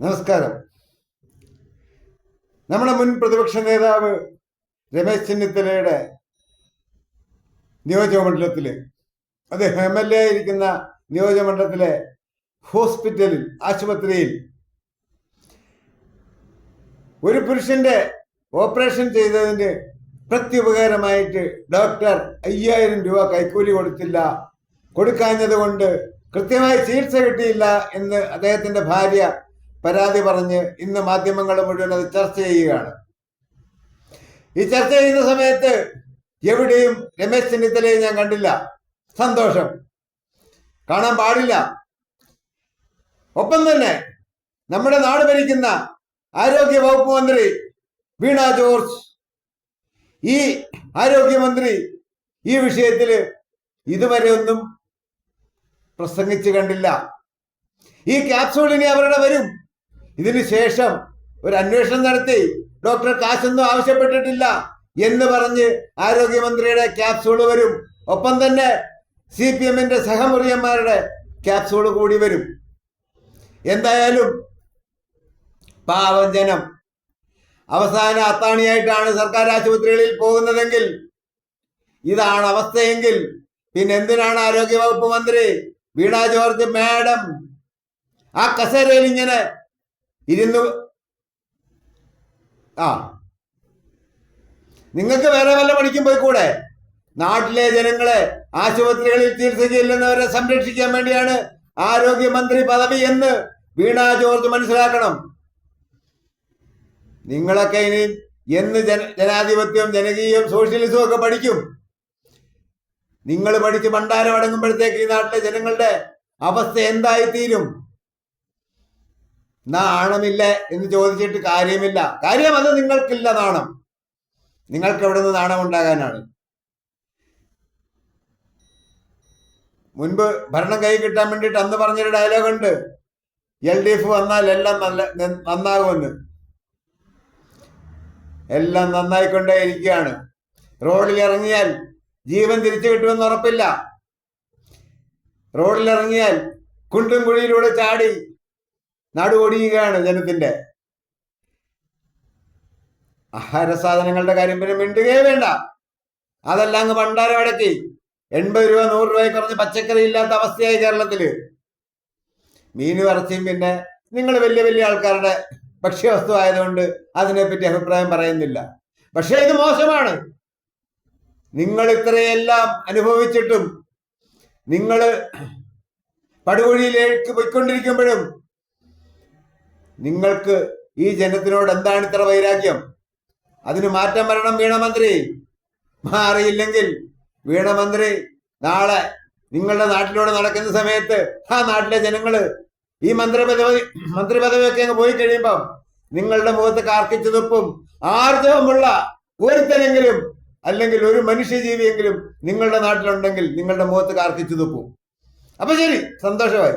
നമസ്കാരം. നമ്മുടെ മുൻ പ്രതിപക്ഷ നേതാവ് രമേശ് ചെന്നിത്തലയുടെ നിയോജകമണ്ഡലത്തിൽ അദ്ദേഹം എം എൽ എ ആയിരിക്കുന്ന നിയോജകമണ്ഡലത്തിലെ ഹോസ്പിറ്റലിൽ ആശുപത്രിയിൽ ഒരു പുരുഷന്റെ ഓപ്പറേഷൻ ചെയ്തതിന് പ്രത്യുപകാരമായിട്ട് ഡോക്ടർ അയ്യായിരം രൂപ കൈക്കൂലി കൊടുത്തില്ല. കൊടുക്കാഞ്ഞതുകൊണ്ട് കൃത്യമായി ചികിത്സ കിട്ടിയില്ല എന്ന് അദ്ദേഹത്തിന്റെ ഭാര്യ പരാതി പറഞ്ഞ് ഇന്ന് മാധ്യമങ്ങൾ മുഴുവൻ അത് ചർച്ച ചെയ്യുകയാണ്. ഈ ചർച്ച ചെയ്യുന്ന സമയത്ത് എവിടെയും രമേശ് ചെന്നിത്തലയെ ഞാൻ കണ്ടില്ല. സന്തോഷം. കാണാൻ പാടില്ല. ഒപ്പം തന്നെ നമ്മുടെ നാട് ഭരിക്കുന്ന ആരോഗ്യ വകുപ്പ് മന്ത്രി വീണ ജോർജ് ഈ ആരോഗ്യമന്ത്രി ഈ വിഷയത്തിൽ ഇതുവരെ ഒന്നും പ്രസംഗിച്ചു കണ്ടില്ല. ഈ ക്യാപ്സൂളിനെ അവരുടെ വരും. ഇതിന് ശേഷം ഒരു അന്വേഷണം നടത്തി. ഡോക്ടർ കാശൊന്നും ആവശ്യപ്പെട്ടിട്ടില്ല എന്ന് പറഞ്ഞ് ആരോഗ്യമന്ത്രിയുടെ ക്യാപ്സൂൾ വരും. ഒപ്പം തന്നെ സി പി എമ്മിന്റെ സഹമുറിയന്മാരുടെ ക്യാപ്സൂൾ കൂടി വരും. എന്തായാലും പാവം ജനം. അവസാന അത്താണിയായിട്ടാണ് സർക്കാർ ആശുപത്രികളിൽ പോകുന്നതെങ്കിൽ ഇതാണ് അവസ്ഥയെങ്കിൽ പിന്നെ എന്തിനാണ് ആരോഗ്യ വകുപ്പ് മന്ത്രി വീണ ജോർജ് മാഡം ആ കസേരയിൽ ഇങ്ങനെ ഇരുന്നു. ആ. നിങ്ങൾക്ക് വേറെ വല്ല പണിക്കും പോയിക്കൂടെ? നാട്ടിലെ ജനങ്ങളെ ആശുപത്രികളിൽ ചികിത്സയ്ക്ക് ചെല്ലുന്നവരെ സംരക്ഷിക്കാൻ വേണ്ടിയാണ് ആരോഗ്യമന്ത്രി പദവി എന്ന് വീണ ജോർജ് മനസ്സിലാക്കണം. നിങ്ങളൊക്കെ ഇനി എന്ന് ജന ജനാധിപത്യവും ജനകീയവും സോഷ്യലിസവും ഒക്കെ പഠിക്കും. നിങ്ങൾ പഠിച്ച് ഭണ്ഡാരം അടങ്ങുമ്പോഴത്തേക്ക് ഈ നാട്ടിലെ ജനങ്ങളുടെ അവസ്ഥ എന്തായിത്തീരും? നാണമില്ല എന്ന് ചോദിച്ചിട്ട് കാര്യമില്ല. കാര്യം അത് നിങ്ങൾക്കില്ല നാണം. നിങ്ങൾക്ക് എവിടെ നിന്ന് നാണം ഉണ്ടാകാനാണ്? മുൻപ് ഭരണം കൈ കിട്ടാൻ വേണ്ടിയിട്ട് അന്ന് പറഞ്ഞൊരു ഡയലോഗ് ഉണ്ട്. എൽ ഡി എഫ് വന്നാൽ എല്ലാം നല്ല നന്നാകുമെന്ന്. എല്ലാം നന്നായിക്കൊണ്ടേ ഇരിക്കുകയാണ്. റോഡിൽ ഇറങ്ങിയാൽ ജീവൻ തിരിച്ചു കിട്ടുമെന്ന് ഉറപ്പില്ല. റോഡിൽ ഇറങ്ങിയാൽ കുണ്ടും കുഴിയിലൂടെ ചാടി നടുവൊടിയുകയാണ് ജനത്തിന്റെ. ആഹാര സാധനങ്ങളുടെ കാര്യം പിന്നെ മിണ്ടുകയേ വേണ്ട. അതെല്ലാം അങ്ങ് ഭണ്ഡാരം അടക്കി. എൺപത് രൂപ നൂറ് രൂപയെ കുറഞ്ഞ് പച്ചക്കറി ഇല്ലാത്ത അവസ്ഥയായി കേരളത്തിൽ. മീനും ഇറച്ചിയും പിന്നെ നിങ്ങൾ വലിയ വലിയ ആൾക്കാരുടെ ഭക്ഷ്യവസ്തു ആയതുകൊണ്ട് അതിനെപ്പറ്റി അഭിപ്രായം പറയുന്നില്ല. പക്ഷേ ഇത് മോശമാണ്. നിങ്ങൾ ഇത്രയെല്ലാം അനുഭവിച്ചിട്ടും നിങ്ങൾ പടുകുഴിയിലേക്ക് പോയിക്കൊണ്ടിരിക്കുമ്പോഴും നിങ്ങൾക്ക് ഈ ജനത്തിനോട് എന്താണ് ഇത്ര വൈരാഗ്യം? അതിന് മാറ്റം വരണം വീണമന്ത്രി. മാറിയില്ലെങ്കിൽ വീണമന്ത്രി നാളെ നിങ്ങളുടെ നാട്ടിലൂടെ നടക്കുന്ന സമയത്ത് ആ നാട്ടിലെ ജനങ്ങൾ ഈ മന്ത്രി പദവി മന്ത്രി പദവിയൊക്കെ അങ്ങ് പോയി കഴിയുമ്പം നിങ്ങളുടെ മുഖത്ത് കാർക്കിച്ചു തുപ്പും ആർജവമുള്ള ഒരുത്തനെങ്കിലും അല്ലെങ്കിൽ ഒരു മനുഷ്യജീവിയെങ്കിലും നിങ്ങളുടെ നാട്ടിലുണ്ടെങ്കിൽ നിങ്ങളുടെ മുഖത്ത് കാർക്കിച്ചു തുപ്പും. അപ്പൊ ശരി സന്തോഷമായി.